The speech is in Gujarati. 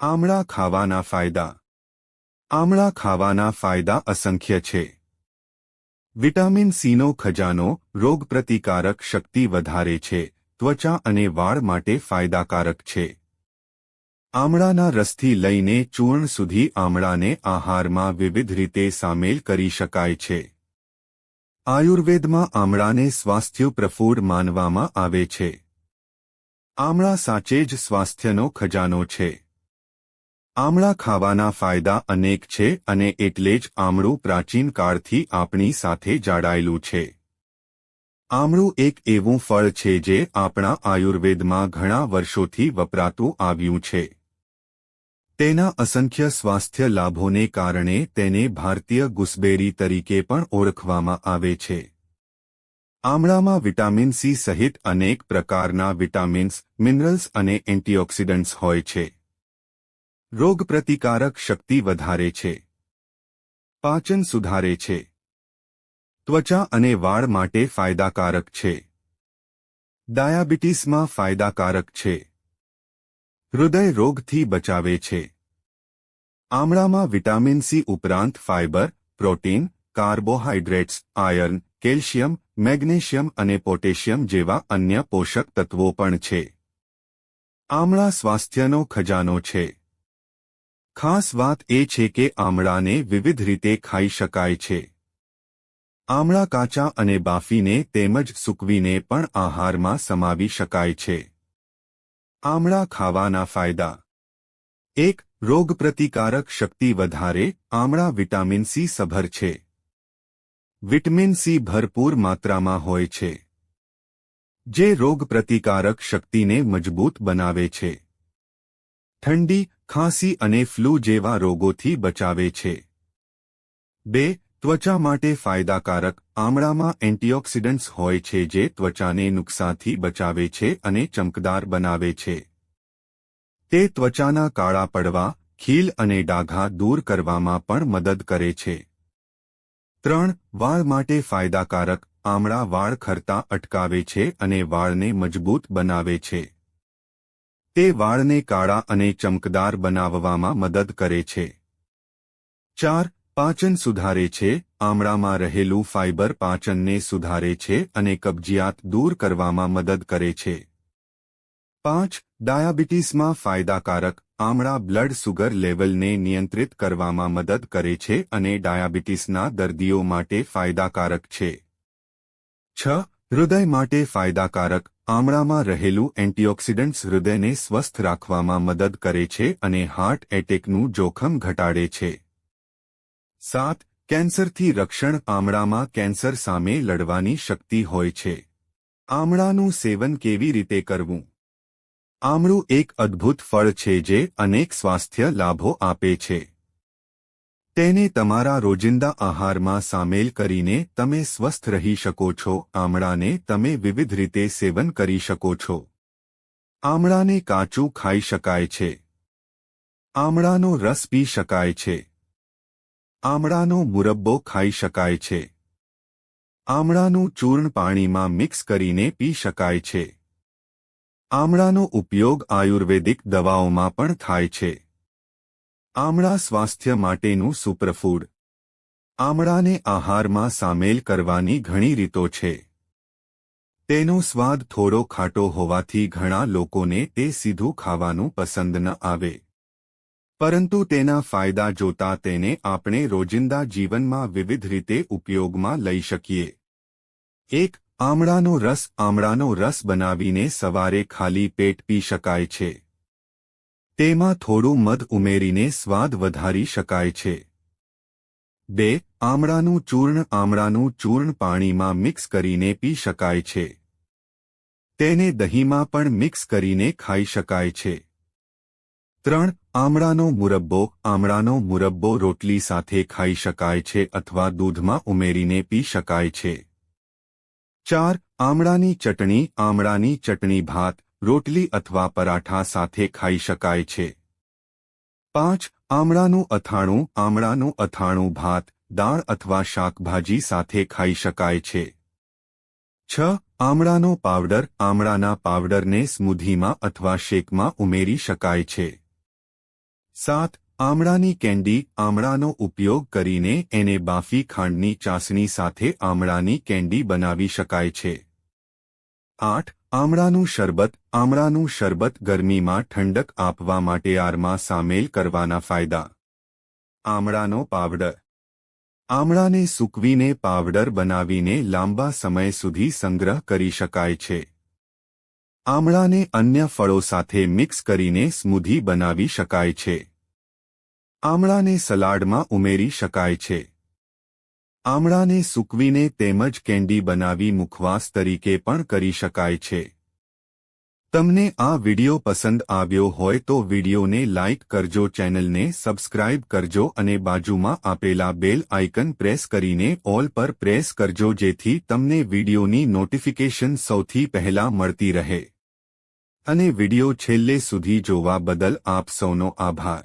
આમળા ખાવાના ફાયદા. આમળા ખાવાના ફાયદા અસંખ્ય છે. વિટામિન સીનો ખજાનો રોગપ્રતિકારક શક્તિ વધારે છે, ત્વચા અને વાળ માટે ફાયદાકારક છે. આમળાના રસથી લઈને ચૂર્ણ સુધી આમળાને આહારમાં વિવિધ રીતે સામેલ કરી શકાય છે. આયુર્વેદમાં આમળાને સ્વાસ્થ્ય પ્રફુડ માનવામાં આવે છે. આમળા સાચે જ સ્વાસ્થ્યનો ખજાનો છે. આમળા ખાવાના ફાયદા અનેક છે અને એટલે જ આમળું પ્રાચીન કાળથી આપણી સાથે જાડાયેલું છે. આમળું એક એવું ફળ છે જે આપણા આયુર્વેદમાં ઘણા વર્ષોથી વપરાતું આવ્યું છે. તેના અસંખ્ય સ્વાસ્થ્ય લાભોને કારણે તેને ભારતીય ગુસબેરી તરીકે પણ ઓળખવામાં આવે છે. આમળામાં વિટામિન સી સહિત અનેક પ્રકારના વિટામિન્સ, મિનરલ્સ અને એન્ટીઓક્સિડન્ટ્સ હોય છે. રોગપ્રતિકારક શક્તિ વધારે છે. પાચન સુધારે છે. ત્વચા અને વાળ માટે ફાયદાકારક છે. ડાયાબિટીસમાં ફાયદાકારક છે. હૃદય રોગથી બચાવે છે. આમળામાં વિટામિન સી ઉપરાંત fibre protein carbohydrates iron, calcium, magnesium અને પોટેશિયમ જેવા અન્ય પોષક તત્વો પણ છે. આમળા સ્વાસ્થ્યનો ખજાનો છે. ખાસ વાત એ છે કે આમળાને વિવિધ રીતે ખાઈ શકાય છે. આમળા કાચા અને બાફીને તેમજ સૂકવીને પણ આહારમાં સમાવી શકાય છે. આમળા ખાવાના ફાયદા. એક, રોગપ્રતિકારક શક્તિ વધારે, આમળા વિટામિન સી સભર છે. વિટામિન સી ભરપૂર માત્રામાં હોય છે. જે રોગપ્રતિકારક શક્તિને મજબૂત બનાવે છે. ઠંડી ખાંસી અને ફ્લૂ જેવા રોગોથી બચાવે છે. બે, ત્વચા માટે ફાયદાકારક આમળામાં એન્ટીઓક્સિડન્ટ્સ હોય છે જે ત્વચાને નુકસાનથી બચાવે છે અને ચમકદાર બનાવે છે. તે ત્વચાના કાળા પડવા, ખીલ અને ડાઘા દૂર કરવામાં પણ મદદ કરે છે. ત્રણ, વાળ માટે ફાયદાકારક આમળા વાળ ખરતા અટકાવે છે અને વાળને મજબૂત બનાવે છે. તે વાળને કાળા અને ચમકદાર બનાવવામાં મદદ કરે છે. ચાર, પાચન સુધારે છે. આમળામાં રહેલું ફાઇબર પાચનને સુધારે છે અને કબજિયાત દૂર કરવામાં મદદ કરે છે. પાંચ, ડાયાબિટીસમાં ફાયદાકારક. આમળા બ્લડ સુગર લેવલને નિયંત્રિત કરવામાં મદદ કરે છે અને ડાયાબિટીસના દર્દીઓ માટે ફાયદાકારક છે. છ હૃદય માટે ફાયદાકારક આમળામાં રહેલું એન્ટીઓક્સિડન્ટ્સ હૃદયને સ્વસ્થ રાખવામાં મદદ કરે છે અને હાર્ટ એટેકનું જોખમ ઘટાડે છે. સાત, કેન્સરથી રક્ષણ આમળામાં કેન્સર સામે લડવાની શક્તિ હોય છે. આમળાનું સેવન કેવી રીતે કરવું? આમળું એક અદ્ભુત ફળ છે જે અનેક સ્વાસ્થ્ય લાભો આપે છે. તેને તમારા રોજિંદા આહારમાં સામેલ કરીને તમે સ્વસ્થ રહી શકો છો. આમળાને તમે વિવિધ રીતે સેવન કરી શકો છો. આમળાને કાચું ખાઈ શકાય છે. આમળાનો રસ પી શકાય છે. આમળાનો મુરબ્બો ખાઈ શકાય છે. આમળાનું ચૂર્ણ પાણીમાં મિક્સ કરીને પી શકાય છે. આમળાનો ઉપયોગ આયુર્વેદિક દવાઓમાં પણ થાય છે. આમળા સ્વાસ્થ્ય માટેનું સુપ્રફૂડ. આમળાને આહારમાં સામેલ કરવાની ઘણી રીતો છે. તેનો સ્વાદ થોડો ખાટો હોવાથી ઘણા લોકોને તે સીધું ખાવાનું પસંદ ન આવે. પરંતુ તેના ફાયદા જોતા તેને આપણે રોજિંદા જીવનમાં વિવિધ રીતે ઉપયોગમાં લઈ શકીએ. એક, આમળાનો રસ. આમળાનો રસ બનાવીને સવારે ખાલી પેટ પી શકાય છે. તેમાં થોડું મધ ઉમેરીને સ્વાદ વધારી શકાય છે. બે, આમળાનું ચૂર્ણ આમળાનું ચૂર્ણ પાણીમાં મિક્સ કરીને પી શકાય છે. તેને દહીંમાં પણ મિક્સ કરીને ખાઈ શકાય છે. ત્રણ, આમળાનો મુરબ્બો આમળાનો મુરબ્બો રોટલી સાથે ખાઈ શકાય છે અથવા દૂધમાં ઉમેરીને પી શકાય છે. ચાર, આમળાની ચટણી આમળાની ચટણી ભાત રોટલી અથવા પરાઠા સાથે ખાઈ શકાય છે. પાંચ, આમળાનું અથાણું આમળાનું અથાણું ભાત, દાળ અથવા શાકભાજી સાથે ખાઈ શકાય છે. છ, આમળાનો પાવડર, આમળાના પાવડરને સ્મૂધીમાં અથવા શેકમાં ઉમેરી શકાય છે. સાત, આમળાની કેન્ડી, આમળાનો ઉપયોગ કરીને એને બાફી ખાંડની ચાસણી સાથે આમળાની કેન્ડી બનાવી શકાય છે. આઠ આમળાનું શરબત આમળાનું શરબત ગરમીમાં ઠંડક આપવા માટે આરમાં સામેલ કરવાના ફાયદા. આમળાનો પાવડર. આમળાને સૂકવીને પાવડર બનાવીને લાંબા સમય સુધી સંગ્રહ કરી શકાય છે. આમળાને અન્ય ફળો સાથે મિક્સ કરીને સ્મૂધી બનાવી શકાય છે. આમળાને સલાડમાં ઉમેરી શકાય છે. આમળાને સૂકવીને તેમજ કેન્ડી બનાવી મુખવાસ તરીકે પણ કરી શકાય છે. તમને આ વિડિયો પસંદ આવ્યો હોય તો વિડિયોને લાઇક કરજો, ચેનલને સબસ્ક્રાઇબ કરજો અને બાજુમાં આપેલા બેલ આઇકન પ્રેસ કરીને ઓલ પર પ્રેસ કરજો જેથી તમને વિડિયોની નોટિફિકેશન સૌથી પહેલા મળતી રહે. અને વિડિયો છેલ્લે સુધી જોવા બદલ આપ સૌનો આભાર.